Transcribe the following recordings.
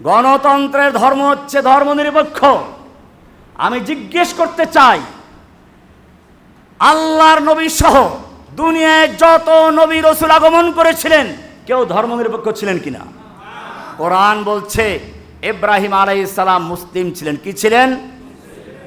গণতন্ত্রের ধর্ম হচ্ছে ধর্মনিরপেক্ষ আমি জিজ্ঞেস করতে চাই, আল্লাহর নবী সহ দুনিয়ায় যত নবী রসুল আগমন করেছিলেন, কেউ ধর্মনিরপেক্ষ ছিলেন কিনা? কোরআন বলছে, ইব্রাহিম আলাই সালাম মুসলিম ছিলেন। কি ছিলেন?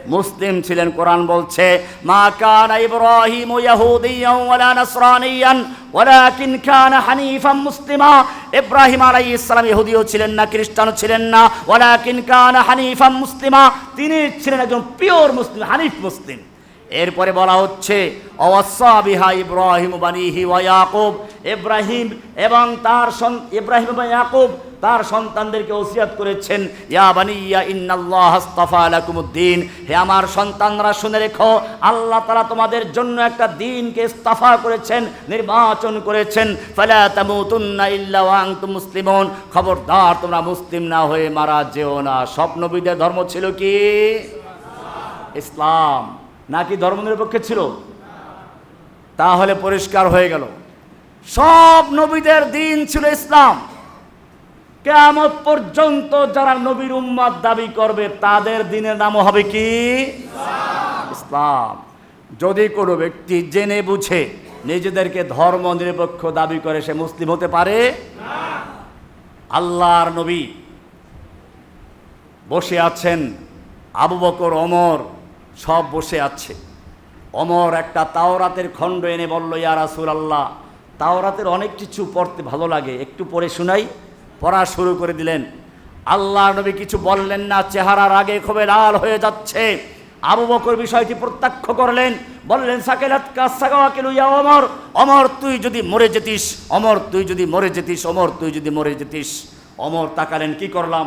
মুসলিম ছিলেন, কোরআন বলছে, মা কানা ইব্রাহিম ইয়াহুদিয়ান ওয়ালা নাসরানিয়ান, ওয়ালাকিন কানা হানিফাম মুসলিমা। ইব্রাহিম আলাইহিস সালাম ইহুদিও ছিলেন না, খ্রিস্টানও ছিলেন না, ওয়ালাকিন কানা হানিফাম মুসলিমা। তিনি ছিলেন একজন পিওর মুসলিম, হানিফ মুসলিম। এরপরে বলা হচ্ছে অবশ্যা বিহা ইব্রাহিম বানিহি ওয়া ইয়াকুব। ইব্রাহিম এবং তার সন, ইব্রাহিম এবং ইয়াকুব তার সন্তানদেরকে ওসিয়াত করেছেন, ইয়া বানিয়া ইন্নাল্লাহ আস্তাফা লাকুমুদ্দিন হে আমার সন্তানরা শুনে রেখো, আল্লাহ তাআলা তোমাদের জন্য একটা দিনকে ইস্তাফা করেছেন, নির্বাচন করেছেন, ফালা তামুতুন্না ইল্লা ওয়া আনতুম মুসলিমুন খবরদার তোমরা মুসলিম না হয়ে মারা যেও না। সব নবীদের ধর্ম ছিল কি? ইসলাম। নাকি ধর্মনিরপেক্ষ ছিল? তাহলে পরিষ্কার হয়ে গেল। সব নবীদের দিন ছিল ইসলাম। কেয়ামত পর্যন্ত যারা নবীর উম্মাদ দাবি করবে, তাদের দিনের নাম হবে কি? ইসলাম। যদি কোনো ব্যক্তি জেনে বুঝে নিজেদেরকে ধর্ম নিরপেক্ষ দাবি করে, সে মুসলিম হতে পারে? আল্লাহর নবী বসে আছেন, আবু বকর অমর সব বসে আছে। অমর একটা তাওরাতের খণ্ড এনে বলল, ইয়া রাসূল আল্লাহ তাওরাতের অনেক কিছু পড়তে ভালো লাগে, একটু পড়ে শুনাই। পড়া শুরু করে দিলেন। আল্লাহ নবী কিছু বললেন না, চেহারার আগে খুবই লাল হয়ে যাচ্ছে। আবু বকর বিষয়টি প্রত্যক্ষ করলেন, বললেন, সাকেলাত ইয়া অমর অমর তুই যদি মরে যেতিস অমর তুই যদি মরে যেতিস অমর তুই যদি মরে যেতিস। অমর তাকালেন, কি করলাম?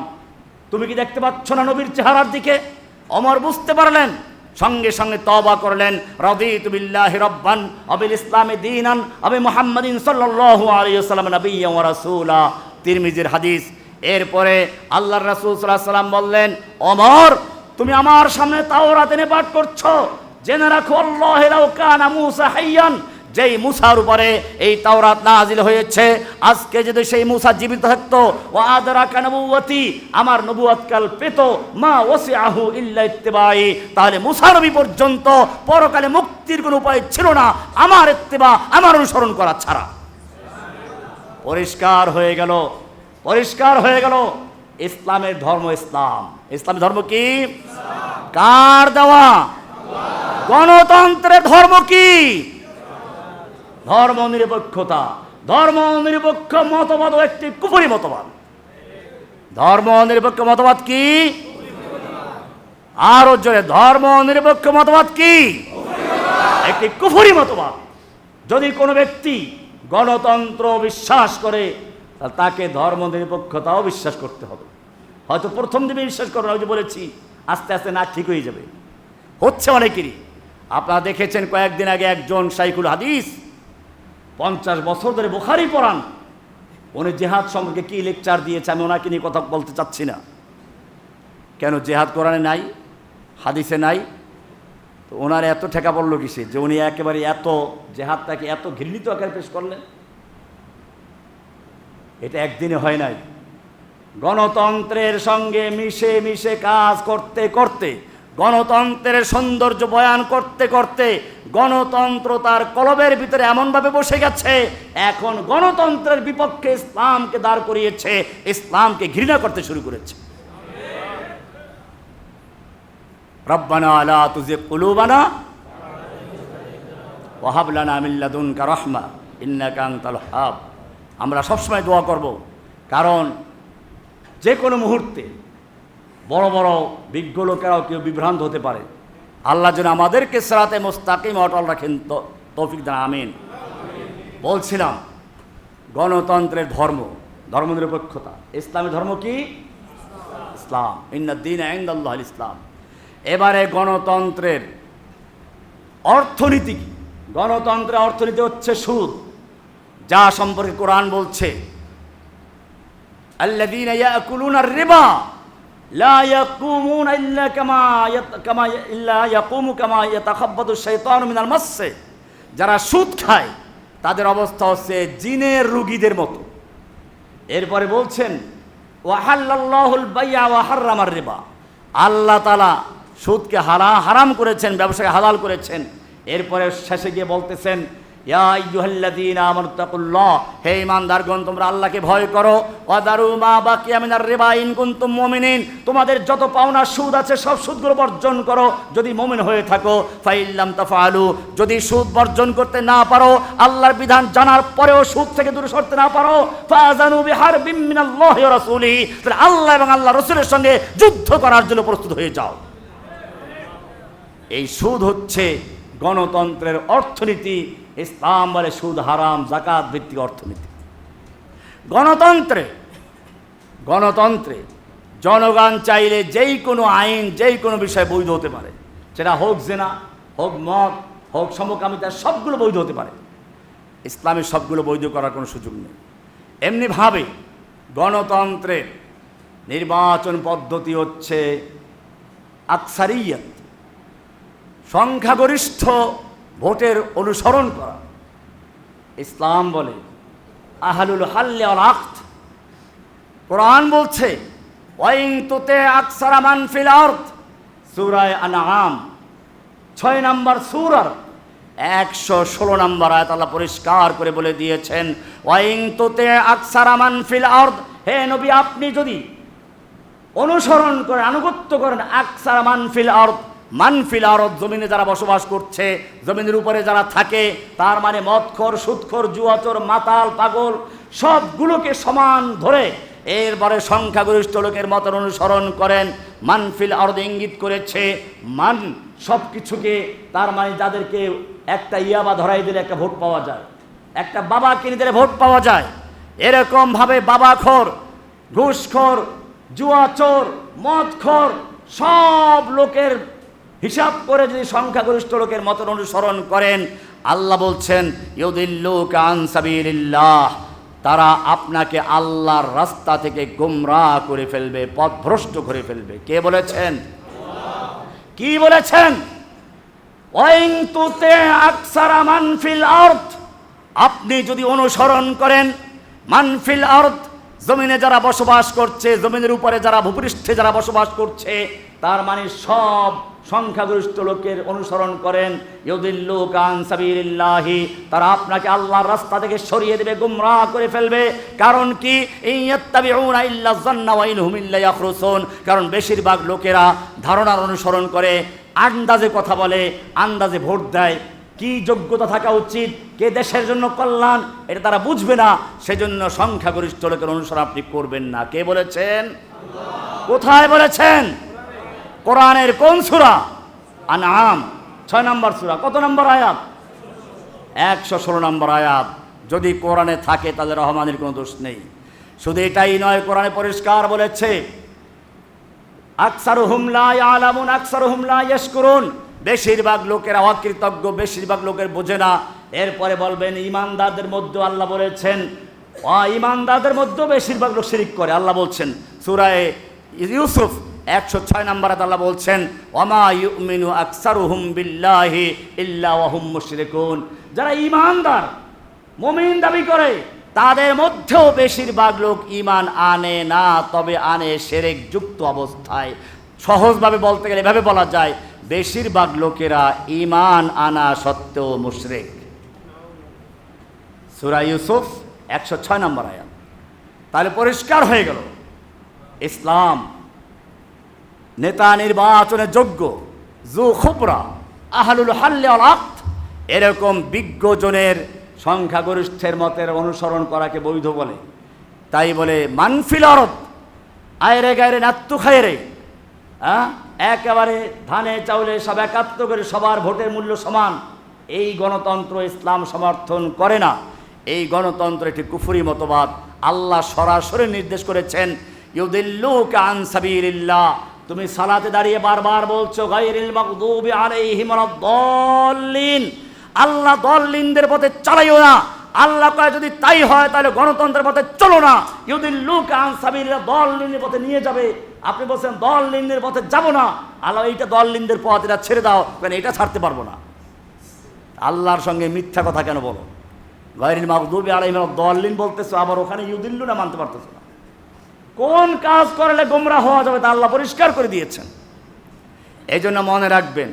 তুমি কি দেখতে পাচ্ছ না নবীর চেহারার দিকে? অমর বুঝতে পারলেন, সঙ্গে সঙ্গে তবা করলেন, রদিতু বিল্লাহি রব্বান আবিল ইসলামে দীনান আবি মুহাম্মাদিন সাল্লাল্লাহু আলাইহি ওয়াসাল্লাম নবিয়্যান ওয়া রাসূলা। তিরমিজির হাদিস। এরপরে আল্লাহর রাসূল সাল্লাল্লাহু আলাইহি ওয়াসাল্লাম বললেন, অমর, তুমি আমার সামনে তাওরাত এনে পাঠ করছ। জেনে রাখো, আল্লাহ কানা মূসা হাইয়ান, যেই মুসার উপরে এই তাওরাত নাজিল হয়েছে, আজকে যদি সেই মুসা জীবিত থাকতো ও আদরা কানবুয়তি আমার নবুয়াত কাল পেত, মা ওসি আহু ইল্লা ইত্তেবাই তাহলে মুসা নবী পর্যন্ত পরকালে মুক্তির কোনো উপায় ছিল না। আমার ইত্তেবা, আমার অনুসরণ করা ছাড়া। পরিষ্কার হয়ে গেল। পরিষ্কার হয়ে গেল। ইসলামের ধর্ম ইসলাম। ইসলামের ধর্ম কি? কার দেওয়া? গণতন্ত্রের ধর্ম কি? ধর্ম নিরপেক্ষতা। ধর্ম নিরপেক্ষ মতবাদ একটি কুপুরি মতবাদ। ধর্ম নিরপেক্ষ মতবাদ কি? আরও জোরে, ধর্ম নিরপেক্ষ মতবাদ কি? একটি কুফুরি মতবাদ। যদি কোনো ব্যক্তি গণতন্ত্র বিশ্বাস করে তাকে ধর্ম নিরপেক্ষতাও বিশ্বাস করতে হবে। হয়তো প্রথম দিনে বিশ্বাস করো না যে বলেছি, আস্তে আস্তে না ঠিক হয়ে যাবে। হচ্ছে অনেকেরই। আপনারা দেখেছেন কয়েকদিন আগে একজন সাইকুল হাদিস, পঞ্চাশ বছর ধরে বোখারি পড়ান। উনি জেহাদ সম্পর্কে কী লেকচার দিয়েছে আমি ওনাকে নিয়ে কথা বলতে চাচ্ছি না। কেন জেহাদ কোরআনে নাই? হাদিসে নাই? তো ওনার এত ঠেকা পড়ল কিসে? যে উনি একেবারে এত জেহাদটাকে এত ঘৃণিত আকারে পেশ করলেন? এটা একদিনে হয় নাই। গণতন্ত্রের সঙ্গে মিশে মিশে কাজ করতে করতে, গণতন্ত্রের সৌন্দর্য বয়ান করতে করতে, গণতন্ত্র তার কলবের ভিতরে এমনভাবে বসে গেছে, এখন গণতন্ত্রের বিপক্ষে ইসলামকে দাঁড় করিয়েছে, ইসলামকে ঘৃণা করতে শুরু করেছে। রব্বানা আলা তুজে কুলুবানা ওয়াহাবলানা মিল্লাদুনকা রহমা ইন্নাকা আনতাল হাব। আমরা সবসময় দোয়া করব, কারণ যে কোনো মুহূর্তে বড় বড় বিজ্ঞ লোকেরাও কেউ বিভ্রান্ত হতে পারে। আল্লাহ যেন আমাদেরকে সেরাতে মোস্তাকিম অটল রাখেন তৌফিক দান, আমিন। বলছিলাম, গণতন্ত্রের ধর্ম, ধর্মনিরপেক্ষতা। ইসলামী ধর্ম কি? ইসলাম। ইন্দিন আইন্দাল্লাহ ইসলাম। এবারে গণতন্ত্রের অর্থনীতি কি গণতন্ত্রের অর্থনীতি হচ্ছে সুদ যা সম্পর্কে কোরআন বলছে الذين يأكلون الربا لا يقومون إلا كما يت... كما ي- إلا يقوم كما يتخبط الشيطان من المس যারা সুদ খায় তাদের অবস্থা হচ্ছে জিনের রুগীদের মতো এরপরে বলছেন ওয়াহাল্লাহুল বাইয়া ওয়াহার্রামার রিবা আল্লাহ তালা সুদকে হারা, হারাম করেছেন, ব্যবসাকে হালাল করেছেন। এরপরে শেষে গিয়ে বলতেছেন হে ঈমানদারগণ, তোমরা আল্লাহকে ভয় করো। ওয়াদারু মা বাকিয়া মিনার রিবা ইন কুনতুম মুমিনিন, তোমাদের যত পাওনা সুদ আছে, সব সুদগুলো বর্জন করো। যদি মুমিন হয়ে থাকো, ফাইল্লাম তাফআলু, যদি সুদ বর্জন করতে না পারো, আল্লাহর বিধান জানার পরেও সুদ থেকে দূরে সরতে না পারো, ফাযানু বিহারবিম মিনাল্লাহি ওয়া রাসূলিহি, তাহলে আল্লাহ এবং আল্লাহ রসুলের সঙ্গে যুদ্ধ করার জন্য প্রস্তুত হয়ে যাও। এই সুদ হচ্ছে গণতন্ত্রের অর্থনীতি, ইসলাম বলে সুদ হারাম, জাকাত ভিত্তিক অর্থনীতি। গণতন্ত্রে গণতন্ত্রে জনগণ চাইলে যেই কোনো আইন, যেই কোনো বিষয় বৈধ হতে পারে। সেটা হোক জেনা, হোক মত হোক সমকামিতা, সবগুলো বৈধ হতে পারে। ইসলামের সবগুলো বৈধ করার কোনো সুযোগ নেই। এমনিভাবে গণতন্ত্রের নির্বাচন পদ্ধতি হচ্ছে আকসারিয়ত। সংখ্যাগরিষ্ঠ ভোটের অনুসরণ করা। ইসলাম বলে, আহালুল হাল্লে অল আখত কোরআন বলছে ওয়াইং তুতে আকসারা মানফিল আর্থ সুরায় আনাম ছয় নম্বর সুরার একশো ষোলো নম্বর আয়াত পরিষ্কার করে বলে দিয়েছেন ওয়াইং তুতে আকসারা মানফিল আর্থ হে নবী, আপনি যদি অনুসরণ করেন আনুগত্য করেন, আকসার মানফিল আরদ মানফিল আরদ, জমিনে যারা বসবাস করছে, জমিনের উপরে যারা থাকে, তার মানে মদখর, সুদখর, জুয়াচর, মাতাল, পাগল, সবগুলোকে সমান ধরে এরপরে সংখ্যাগরিষ্ঠ লোকের মতন অনুসরণ করেন। মানফিল আরদ ইঙ্গিত করেছে, মান সব কিছুকে তার মানে যাদেরকে একটা ইয়াবা ধরাই দিলে একটা ভোট পাওয়া যায়, একটা বাবা কিনে দিলে ভোট পাওয়া যায়। এরকমভাবে বাবাখোর, ঘুষখোর, জুয়াচোর, মদখোর, সব লোকের হিসাব করে যদি সংখ্যাগরিষ্ঠ লোকের মতন অনুসরণ করেন, আল্লাহ বলছেন, ইউদিল্লুক আনসাবিল্লাহ তারা আপনাকে আল্লাহর রাস্তা থেকে গুমরা করে ফেলবে, পথভ্রষ্ট করে ফেলবে। কে বলেছেন? কি বলেছেন? আপনি যদি অনুসরণ করেন মানফিল আর্থ জমিনে যারা বসবাস করছে, জমিনের উপরে যারা ভূপৃষ্ঠে যারা বসবাস করছে, তার মানে সব সংখ্যাগরিষ্ঠ লোকের অনুসরণ করেন। ইউদিল্লু কান সাবিলিল্লাহি, তারা আপনাকে আল্লাহর রাস্তা থেকে সরিয়ে দেবে, গুমরাহ করে ফেলবে। কারণ কি? কারণ বেশিরভাগ লোকেরা ধারণার অনুসরণ করে, আন্দাজে কথা বলে, আন্দাজে ভোট দেয়। কি যোগ্যতা থাকা উচিত? কে দেশের জন্য কল্যাণ? এটা তারা বুঝবে না। সেজন্য সংখ্যাগরিষ্ঠ লোকের অনুসরণ আপনি করবেন না। কে বলেছেন? কোথায় বলেছেন? কোরআনের কোন সুরা? আনাম ছয় নম্বর সুরা। কত নম্বর আয়াত? একশো ষোলো নম্বর আয়াত। যদি কোরআনে থাকে, তাহলে রহমানের কোনো দোষ নেই। শুধু এটাই নয়, কোরআনে পরিষ্কার বলেছে আকসার হুমলা আলামুন আকসার হুমলা ইয়েস করুন বেশিরভাগ লোকেরা অকৃতজ্ঞ বেশিরভাগ লোকের বোঝে না। এরপরে বলবেন, ইমানদারদের মধ্যে আল্লাহ বলেছেন। ইমানদারদের মধ্যেও বেশিরভাগ লোক শিরিক করে। আল্লাহ বলছেন, সুরায় ইউসুফ একশো ছয় নম্বর আল্লাহ বলছেন ইউমিনু আকসার হুম বিল্লাহি ওয়াহুম মুশরিকুন। যারা ইমানদার মুমিন দাবি করে, তাদের মধ্যেও বেশিরভাগ লোক ইমান আনে না, তবে আনে সেরেক যুক্ত অবস্থায়। সহজভাবে বলতে গেলে এভাবে বলা যায়, বেশিরভাগ লোকেরা ইমান আনা সত্ত্বেও মুশরেক। সুরা ইউসুফ একশো ছয় নম্বর আয়াত। তাহলে পরিষ্কার হয়ে গেল। ইসলাম নেতা নির্বাচনের যোগ্য, জু খুবরা, আহলুল হাল্লে এরকম বিজ্ঞজনের সংখ্যাগরিষ্ঠের মতের অনুসরণ করাকে বৈধ বলে। তাই বলে মানফিল অরত আয়রে গায়রে নাত্তু খায়রে। হ্যাঁ একেবারে ধানে চাউলে সব একাত্ম করে সবার ভোটের মূল্য সমান। এই গণতন্ত্র ইসলাম সমর্থন করে না। এই গণতন্ত্র একটি কুফুরি মতবাদ। আল্লাহ সরাসরি নির্দেশ করেছেন, ইউদিল্লুকা আন সাবিলিল্লাহ। তুমি সালাতে দাঁড়িয়ে বারবার বলছো, গায়রিল মাগদুবি আলাইহিম ওয়ালাদ-দাল্লিন আল্লাহ দল্লিনদের পথে চালাইও না। আল্লাহ কয়, যদি তাই হয়, তাহলে গণতন্ত্রের পথে চলো না। ইউদিন লুক দল লিনের পথে নিয়ে যাবে। আপনি বলছেন দল লিনের পথে যাব না। আল্লাহ, এইটা দল লিনদের পথ, এটা ছেড়ে দাও। কেন, এটা ছাড়তে পারব না। আল্লাহর সঙ্গে মিথ্যা কথা কেন বলো? গয়রিন মাহদুবি আলাইহিম দল লিন বলতেছো, আবার ওখানে ইউদিল্লু না মানতে পারতেছো না। কোন কাজ করলে গোমরা হওয়া যাবে তা আল্লাহ পরিষ্কার করে দিয়েছেন। এই জন্য মনে রাখবেন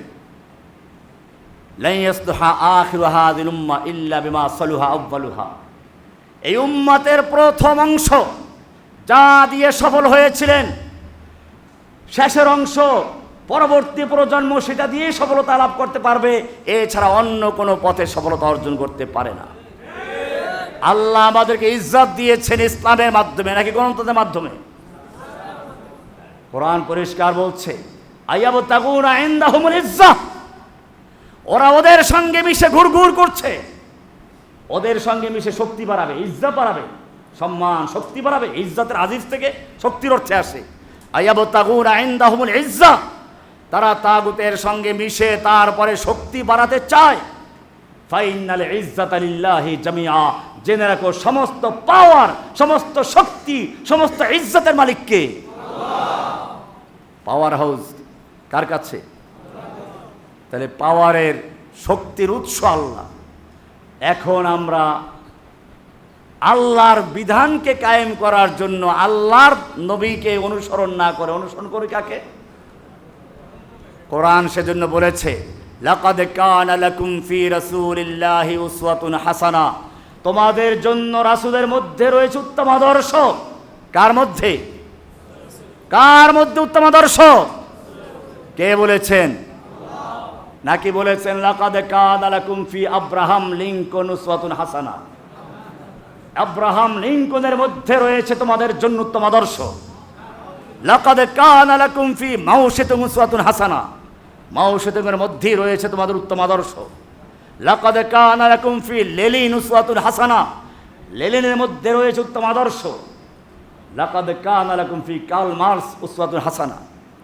এই উম্মাতের প্রথম অংশ যা দিয়ে সফল হয়েছিলেন, শেষের অংশ, পরবর্তী প্রজন্ম সেটা দিয়ে সফলতা লাভ করতে পারবে, এছাড়া অন্য কোনো পথে সফলতা অর্জন করতে পারে না। আল্লাহ আমাদেরকে ইজ্জাত দিয়েছেন ইসলামের মাধ্যমে, নাকি গণতন্ত্রের মাধ্যমে? কোরআন পরিষ্কার বলছে ওরা ওদের সঙ্গে মিশে ঘুরঘুর করছে। ওদের সঙ্গে মিশে শক্তি বাড়াবে, ইজ্জত বাড়াবে, সম্মান শক্তি বাড়াবে, ইজ্জাতের আজিজ থেকে শক্তির অর্থে আসে। ইজ্জা। তারা তাগুতের সঙ্গে মিশে তারপরে শক্তি বাড়াতে চায়। ফাইনাল ইজ্জাত আলিল্লাহি জামিয়া জেনে রাখো, সমস্ত পাওয়ার সমস্ত শক্তি, সমস্ত ইজ্জতের মালিককে। পাওয়ার হাউস কার কাছে? তাহলে পাওয়ারের শক্তির উৎস আল্লাহ। এখন আমরা আল্লাহর বিধানকে কায়েম করার জন্য আল্লাহর নবীকে অনুসরণ না করে, অনুসরণ করি কাকে? কোরআন সেজন্য বলেছে, লাকাদ কানা লাকুম ফি রাসূলিল্লাহি উসওয়াতুন হাসানা। তোমাদের জন্য রাসূলের মধ্যে রয়েছে উত্তম আদর্শ। কার মধ্যে? কার মধ্যে উত্তম আদর্শ? কে বলেছেন? নাকি বলেছেন, লাকাদ কানা লাকুম ফি আব্রাহাম লিঙ্কন উসওয়াতুন হাসানা। আব্রাহাম লিঙ্কনের মধ্যে রয়েছে তোমাদের জন্য উত্তম আদর্শ। লাকাদ কানা লাকুম ফি মাউশিতুম উসওয়াতুন হাসানা। মাউশিতুমের মধ্যেই রয়েছে তোমাদের উত্তম আদর্শ। লাকাদ কানা লাকুম ফি লেলিন উসওয়াতুন হাসানা। লেলিনের মধ্যে রয়েছে উত্তম আদর্শ। লাকাদ কানা লাকুম ফি কাল মার্স উসওয়াতুন হাসানা।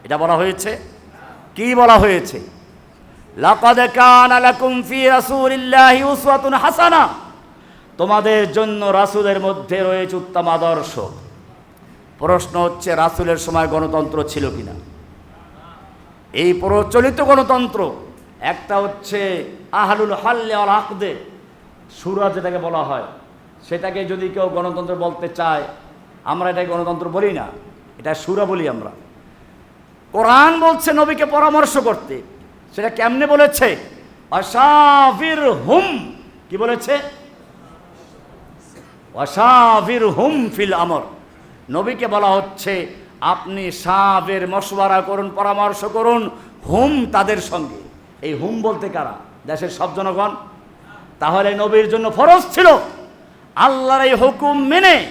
এটা বলা হয়েছে? কি বলা হয়েছে? লাকাদ কানা লাকুম ফি রাসূলিল্লাহি উসওয়াতুন হাসানা। তোমাদের জন্য রাসূলের মধ্যে রয়েছে উত্তম আদর্শ। প্রশ্ন হচ্ছে, রাসূলের সময় গণতন্ত্র ছিল কিনা? এই প্রচলিত গণতন্ত্র একটা হচ্ছে আহলুল হাল্লে আল আকদে। সুরা যেটাকে বলা হয়, সেটাকে যদি কেউ গণতন্ত্র বলতে চায়, আমরা এটাকে গণতন্ত্র বলি না, এটা সুরা বলি আমরা। কোরআন বলছে নবীকে পরামর্শ করতে, সেটা কেমনে বলেছে? অসাফির হুম কি বলেছে? অসাফির হুম ফিল আমর। নবীকে বলা হচ্ছে, আপনি সাবের মশওয়ারা করুন, পরামর্শ করুন, হুম তাদের সঙ্গে। এই হুম বলতে কারা? দেশের সব জনগণ? তাহলে নবীর জন্য ফরজ ছিল। আল্লাহর এই হুকুম মেনে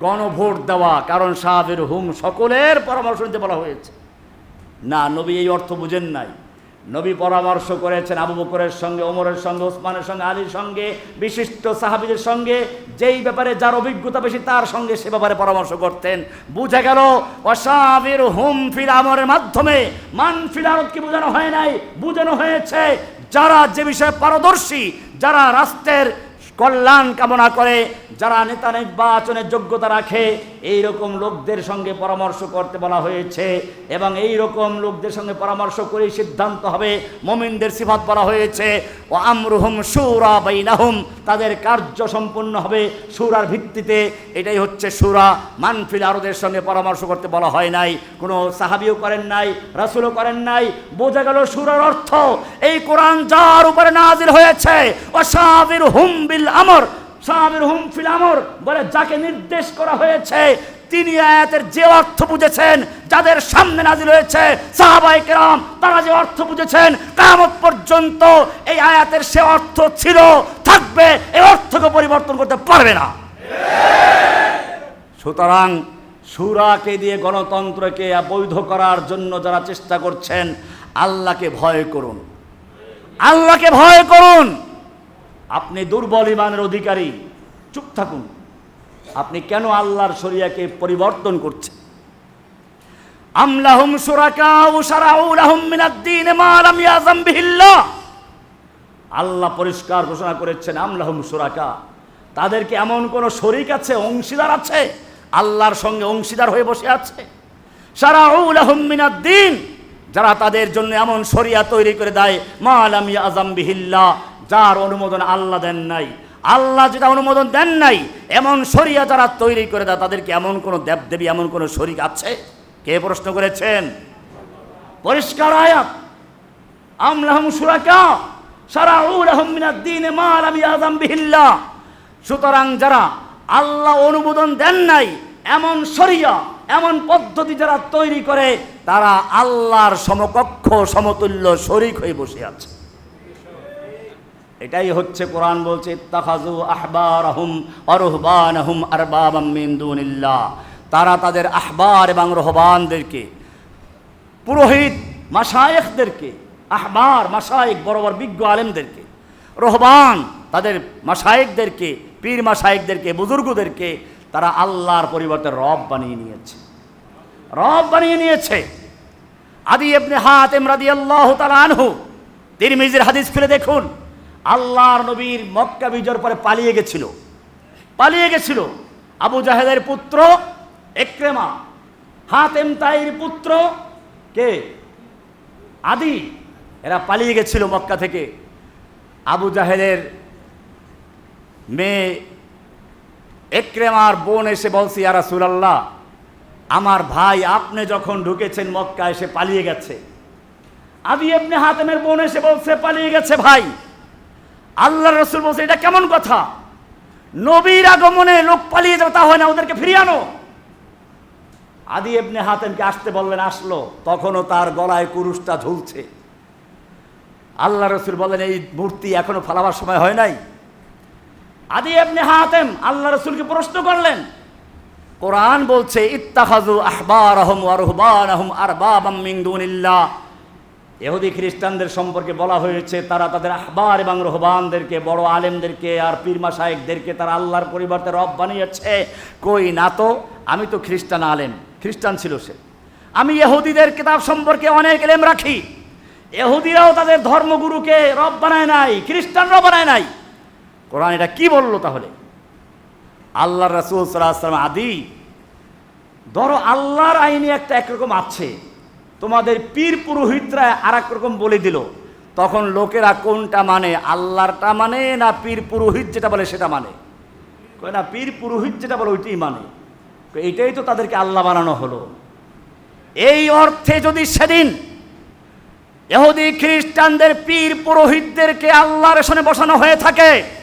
গণভোট দেওয়া, কারণ সাহাবের হুম সকলের পরামর্শ নিতে বলা হয়েছে। না, নবী এই অর্থ বুঝেন নাই। নবী পরামর্শ করেছেন আবু বকরের সঙ্গে, ওমরের সঙ্গে, ওসমানের সঙ্গে, আলীর সঙ্গে, বিশিষ্ট সাহাবিদের সঙ্গে। যেই ব্যাপারে যার অভিজ্ঞতা বেশি, তার সঙ্গে সে ব্যাপারে পরামর্শ করতেন। বুঝে গেল অসাবির হুম ফিল আমরের মাধ্যমে মান ফিল আরতকে বোঝানো হয় নাই? বোঝানো হয়েছে, যারা যে বিষয়ে পারদর্শী, যারা রাষ্ট্রের কল্যাণ কামনা করে, যারা নেতা নির্বাচনের যোগ্যতা রাখে এই রকম লোকদের সঙ্গে পরামর্শ করতে বলা হয়েছে এবং এই রকম লোকদের সঙ্গে পরামর্শ করে সিদ্ধান্ত হবে, মমিনদের সিফাত বলা হয়েছে। ও আমরুহুম সুরা বাইনাহুম, তাদের কার্য সম্পন্ন হবে সুরার ভিত্তিতে। এটাই হচ্ছে সুরা। মানফিল আরদের সঙ্গে পরামর্শ করতে বলা হয় নাই। কোনো সাহাবিও করেন নাই, রাসুলও করেন নাই। বোঝা গেল সুরার অর্থ, এই কোরআন যার উপরে নাজির হয়েছে ও সাহাবির হুম বিল আমর। সাহাবির হুম ফিল আমর বলে, যাকে নির্দেশ করা হয়েছে, তিনি আয়াতের যে অর্থ বুঝেছেন, যাদের সামনে নাজিল হয়েছে সাহাবাই কেরাম, তারা যে অর্থ বুঝেছেন কামত পর্যন্ত এই আয়াতের সে অর্থ ছিল, থাকবে, এই অর্থকে পরিবর্তন করতে পারবে না। সুতরাং সুরাকে দিয়ে গণতন্ত্রকে বৈধ করার জন্য যারা চেষ্টা করছেন, আল্লাহকে ভয় করুন। আল্লাহকে ভয় করুন। আপনি দুর্বল ইমানের অধিকারী। চুপ থাকুন। আপনি কেন আল্লাহর শরিয়াকে পরিবর্তন করছেন? আমলাহুম সুরাকা উসারাউ লাহুম মিনাদ-দীন মা লাম ইয়াযাম বিহিল্লাহ। আল্লাহ পরিষ্কার ঘোষণা করেছেন আমলাহুম সুরাকা তাদেরকে এমন কোন শরিক আছে, অংশীদার আছে? আল্লাহর সঙ্গে অংশীদার হয়ে বসে আছে? সারাউ লাহুম মিনাদ-দীন যারা তাদের জন্য এমন শরিয়া তৈরি করে দেয়, মা লাম ইয়াযাম বিহিল্লাহ। যার অনুমোদন আল্লাহ দেন নাই। আল্লাহ যেটা অনুমোদন দেন নাই, এমন শরিয়া যারা তৈরি করে দেয়, তাদেরকে এমন কোনো দেবদেবী, এমন কোনো শরিক আছে? কে প্রশ্ন করেছেন? পরিষ্কার আয়াত। আমলাহম সুরাকা সারাউলাহম মিনাদ দ্বীন মা লাম ইয়াযাম বিহিল্লাহ সুতরাং যারা আল্লাহ অনুমোদন দেন নাই, এমন শরিয়া, এমন পদ্ধতি যারা তৈরি করে, তারা আল্লাহর সমকক্ষ, সমতুল্য শরিক হয়ে বসে আছে। এটাই হচ্ছে কোরআন বলছে, ইত্তাখাযু আহবারাহুম অরহবানাহুম আরবাবাম মিন দুনিল্লাহ। তারা তাদের আহবার এবং রহবানদেরকে, পুরোহিত মাসায়েখদেরকে আহবার মাসায়েক বড় বড় বিজ্ঞ আলেমদেরকে, রহবান তাদের মাসায়েকদেরকে পীর মাসায়েকদেরকে বুজুর্গদেরকে তারা আল্লাহর পরিবর্তে রব বানিয়ে নিয়েছে। রব বানিয়ে নিয়েছে। আদি এবনে এমরাদি আল্লাহ তাআলা আনহু, তিরমিজির হাদিস খুলে দেখুন। আল্লাহর নবীর মক্কা বিজয়ের পরে পালিয়ে গেছিল। পালিয়ে গেছিল। আবু জাহেদের পুত্র একরেমা, হাতেম তাইর পুত্র কে? আদি। এরা পালিয়ে গেছিল মক্কা থেকে। আবু জাহেদের মেয়ে একরেমার বোন এসে বলছি আর রাসূলুল্লাহ, আমার ভাই আপনি যখন ঢুকেছেন মক্কা এসে পালিয়ে গেছে। আদি এমনি হাতেমের বোন এসে বলছে, পালিয়ে গেছে ভাই। আল্লাহ রসুল বলছে, এটা কেমন কথা? নবীর আগমনে লোক পালিয়ে যাবে, তা হয় না, ওদেরকে ফিরিয়ে আনো। আদি এমনি হাতেমকে আসতে বললেন, আসলো। তখনও তার গলায় কুরুশটা ঝুলছে। আল্লাহ রসুল বলেন এই মূর্তি এখনও ফালাবার সময় হয় নাই? আদি এমনি হাতেম আল্লাহ রসুলকে প্রশ্ন করলেন, কোরআন বলছে ইত্তাখাজু আহবার আহম আরহবান আহম আর বাবাম মিং দুনিল্লাহ। এহুদি খ্রিস্টানদের সম্পর্কে বলা হয়েছে, তারা তাদের আহবার এবং রহবানদেরকে, বড় আলেমদেরকে আর পীরমা সাহেবদেরকে তারা আল্লাহর পরিবর্তে রব বানিয়েছে। কই না তো? আমি তো খ্রিস্টান আলেম, খ্রিস্টান ছিল সে। আমি এহুদিদের কিতাব সম্পর্কে অনেক এলেম রাখি। এহুদিরাও তাদের ধর্মগুরুকে রব বানায় নাই খ্রিস্টানরাও বানায় নাই। কোরআন এটা কি বলল তাহলে? আল্লাহ রাসুল সাল্লাম আদি। ধরো আল্লাহর আইনে একটা একরকম আছে। তোমাদের পীর পুরোহিতরা আর এক রকম বলে দিল। তখন লোকেরা কোনটা মানে? আল্লাহরটা মানে না পীর পুরোহিত যেটা বলে সেটা মানে? কয় না, পীর পুরোহিত যেটা বলে ওইটাই মানে। এইটাই তো তাদেরকে আল্লাহ বানানো হলো। এই অর্থে যদি সেদিন এহুদি খ্রিস্টানদের পীর পুরোহিতদেরকে আল্লাহর সনে বসানো হয়ে থাকে